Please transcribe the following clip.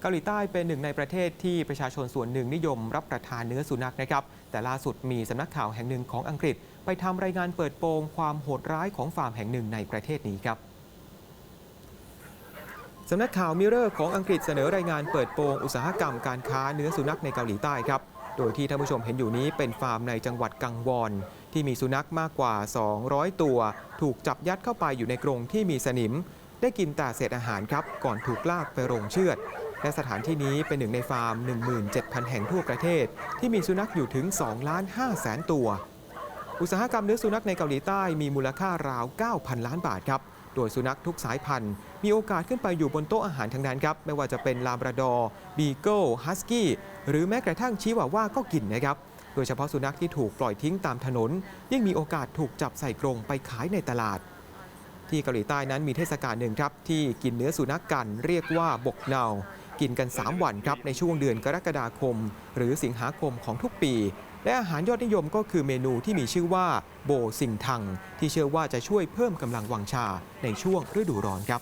เกาหลีใต้เป็นหนึ่งในประเทศที่ประชาชนส่วนหนึ่งนิยมรับประทานเนื้อสุนัขนะครับ แต่ล่าสุดมีสำนักข่าวแห่งหนึ่งของอังกฤษ ไปทำรายงานเปิดโปงความโหดร้ายของฟาร์มแห่งหนึ่งในประเทศนี้ครับสำนักข่าวมิเรอร์ของอังกฤษเสนอรายงานเปิดโปงอุตสาหกรรมการค้าเนื้อสุนัขในเกาหลีใต้ครับ โดยที่ท่านผู้ชมเห็นอยู่นี้เป็นฟาร์มในจังหวัดกังวอนที่มีสุนัขมากกว่า 200 ตัว ถูกจับยัดเข้าไปอยู่ในกรงที่มีสนิม ได้กินแต่เศษอาหารครับ ก่อนถูกลากไปโรงเชือด และสถานที่นี้เป็นหนึ่งในฟาร์ม 17,000 แห่งทั่วประเทศ ที่มีสุนัขอยู่ถึง 2 ล้าน5แสนตัว อุตสาหกรรมเนื้อสุนัขในเกาหลีใต้มีมูลค่าราว 9,000 ล้านบาทครับ โดยสุนัขทุกสายพันธุ์ มีโอกาสขึ้นไปอยู่บนโต๊ะอาหารทั้งนั้นครับ ไม่ว่าจะเป็นลาบราดอร์บีเกิลฮัสกี้หรือแม้กระทั่งชิวาว่าก็กินนะครับโดยเฉพาะสุนัขที่ถูกปล่อยทิ้งตามถนน ยิ่งมีโอกาสถูกจับใส่กรงไปขายในตลาดที่เกาหลีใต้นั้นมีเทศกาลหนึ่งครับ ที่กินเนื้อสุนัขกกันเรียกว่าบกเนา กินกัน 3 วันครับในช่วงเดือนกรกฎาคม หรือสิงหาคมของทุกปี และอาหารยอดนิยมก็คือเมนูที่มีชื่อว่าโบสิงทัง ที่เชื่อว่าจะช่วยเพิ่มกำลังวังชาในช่วงฤดูร้อนครับ